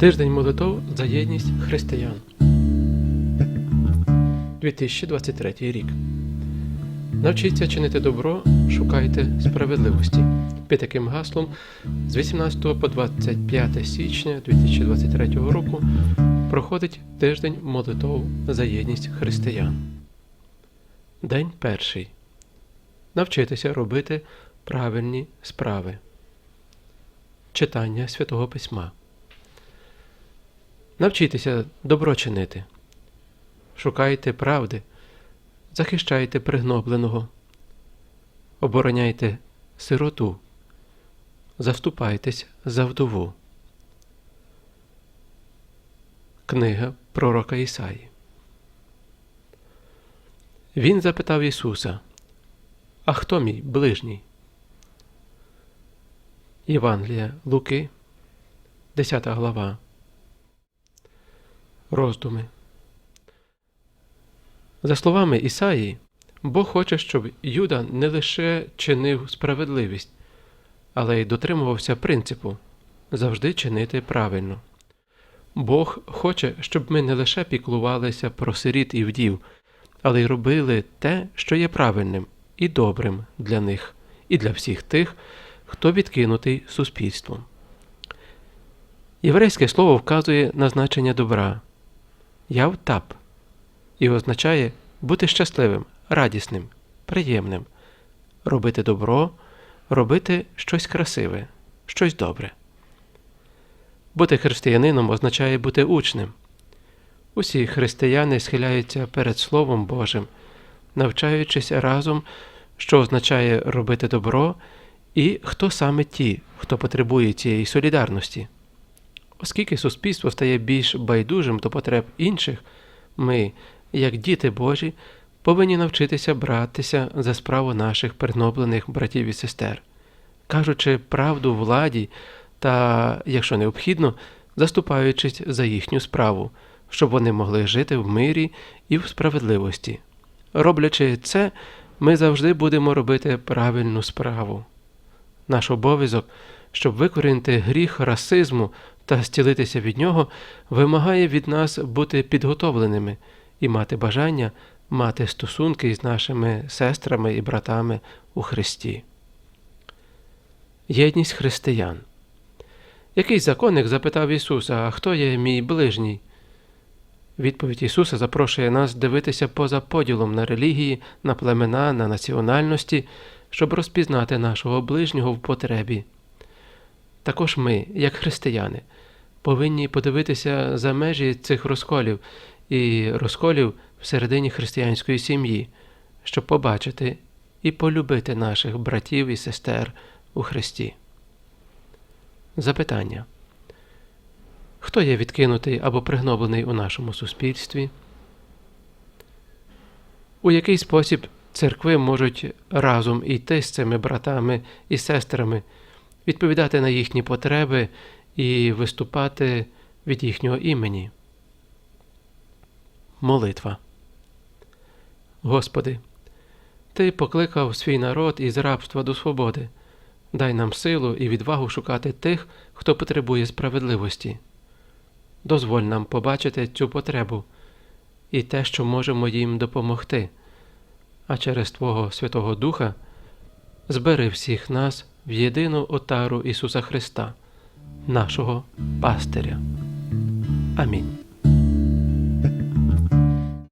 Тиждень молитов за єдність християн. 2023 рік. Навчіться чинити добро, шукайте справедливості. Під таким гаслом з 18 по 25 січня 2023 року проходить тиждень молитов за єдність християн. День перший. Навчитися робити правильні справи. Читання Святого Письма. Навчіться добро чинити. Шукайте правди, захищайте пригнобленого, обороняйте сироту, заступайтесь за вдову. Книга пророка Ісаї. Він запитав Ісуса, А хто мій ближній? Євангелія Луки, 10 глава. Роздуми. За словами Ісаї, Бог хоче, щоб Юда не лише чинив справедливість, але й дотримувався принципу завжди чинити правильно. Бог хоче, щоб ми не лише піклувалися про сиріт і вдів, але й робили те, що є правильним і добрим для них, і для всіх тих, хто відкинутий суспільством. Єврейське слово вказує на значення добра явтап і означає бути щасливим, радісним, приємним, робити добро, робити щось красиве, щось добре. Бути християнином означає бути учнем. Усі християни схиляються перед Словом Божим, навчаючись разом, що означає робити добро, і хто саме ті, хто потребує цієї солідарності. Оскільки суспільство стає більш байдужим до потреб інших, ми, як діти Божі, повинні навчитися братися за справу наших пригноблених братів і сестер, кажучи правду владі та, якщо необхідно, заступаючись за їхню справу, щоб вони могли жити в мирі і в справедливості. Роблячи це, ми завжди будемо робити правильну справу. Наш обов'язок, щоб викорінити гріх расизму та зцілитися від нього, вимагає від нас бути підготовленими і мати бажання мати стосунки з нашими сестрами і братами у Христі. Єдність християн. Якийсь законник запитав Ісуса, а хто є мій ближній? Відповідь Ісуса запрошує нас дивитися поза поділом на релігії, на племена, на національності, щоб розпізнати нашого ближнього в потребі. Також ми, як християни, повинні подивитися за межі цих розколів і розколів всередині християнської сім'ї, щоб побачити і полюбити наших братів і сестер у Христі. Запитання. Хто є відкинутий або пригноблений у нашому суспільстві? У який спосіб церкви можуть разом йти з цими братами і сестрами, відповідати на їхні потреби і виступати від їхнього імені? Молитва. Господи, Ти покликав свій народ із рабства до свободи. Дай нам силу і відвагу шукати тих, хто потребує справедливості. Дозволь нам побачити цю потребу і те, що можемо їм допомогти, а через Твого Святого Духа збери всіх нас в єдину отару Ісуса Христа, нашого пастиря. Амінь.